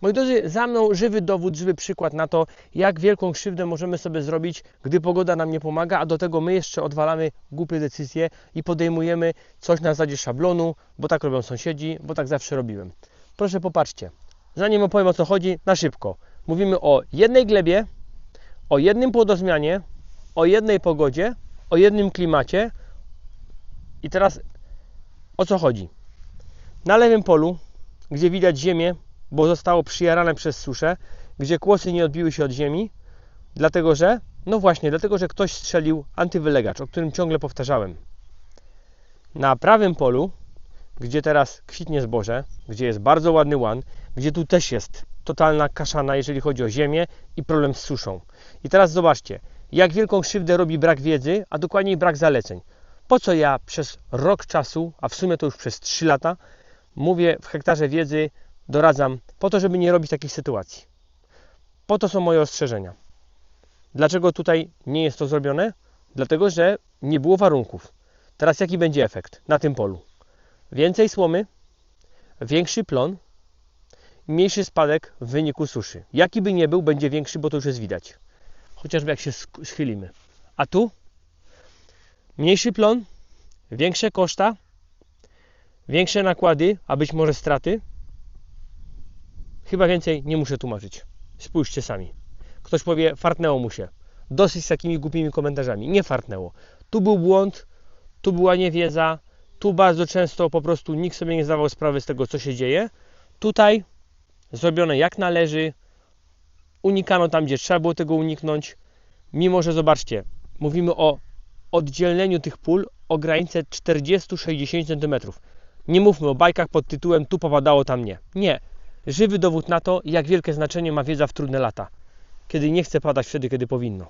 Moi drodzy, za mną żywy dowód, żywy przykład na to, jak wielką krzywdę możemy sobie zrobić, gdy pogoda nam nie pomaga, a do tego my jeszcze odwalamy głupie decyzje i podejmujemy coś na zasadzie szablonu, bo tak robią sąsiedzi, bo tak zawsze robiłem. Proszę popatrzcie, zanim opowiem o co chodzi, na szybko. Mówimy o jednej glebie, o jednym płodozmianie, o jednej pogodzie, o jednym klimacie. I teraz o co chodzi? Na lewym polu, gdzie widać ziemię, bo zostało przyjarane przez suszę, gdzie kłosy nie odbiły się od ziemi, dlatego że, no właśnie, dlatego że ktoś strzelił antywylegacz, o którym ciągle powtarzałem. Na prawym polu, gdzie teraz kwitnie zboże, gdzie jest bardzo ładny łan, gdzie tu też jest totalna kaszana, jeżeli chodzi o ziemię i problem z suszą. I teraz zobaczcie, jak wielką krzywdę robi brak wiedzy, a dokładniej brak zaleceń. Po co ja przez rok czasu, a w sumie to już przez 3 lata, mówię w hektarze wiedzy, doradzam, po to, żeby nie robić takich sytuacji. Po to są moje ostrzeżenia. Dlaczego tutaj nie jest to zrobione? Dlatego, że nie było warunków. Teraz jaki będzie efekt na tym polu? Więcej słomy, większy plon, mniejszy spadek w wyniku suszy. Jaki by nie był, będzie większy, bo to już jest widać. Chociażby jak się schylimy. A tu mniejszy plon, większe koszta, większe nakłady, a być może straty. Chyba więcej nie muszę tłumaczyć. Spójrzcie sami. Ktoś powie, fartnęło mu się. Dosyć z takimi głupimi komentarzami. Nie fartnęło. Tu był błąd, tu była niewiedza, tu bardzo często po prostu nikt sobie nie zdawał sprawy z tego, co się dzieje. Tutaj zrobione jak należy, unikano tam, gdzie trzeba było tego uniknąć. Mimo, że zobaczcie, mówimy o oddzieleniu tych pól o granicę 40-60 cm. Nie mówmy o bajkach pod tytułem tu popadało, tam nie. Nie. Żywy dowód na to, jak wielkie znaczenie ma wiedza w trudne lata. Kiedy nie chce padać wtedy, kiedy powinno.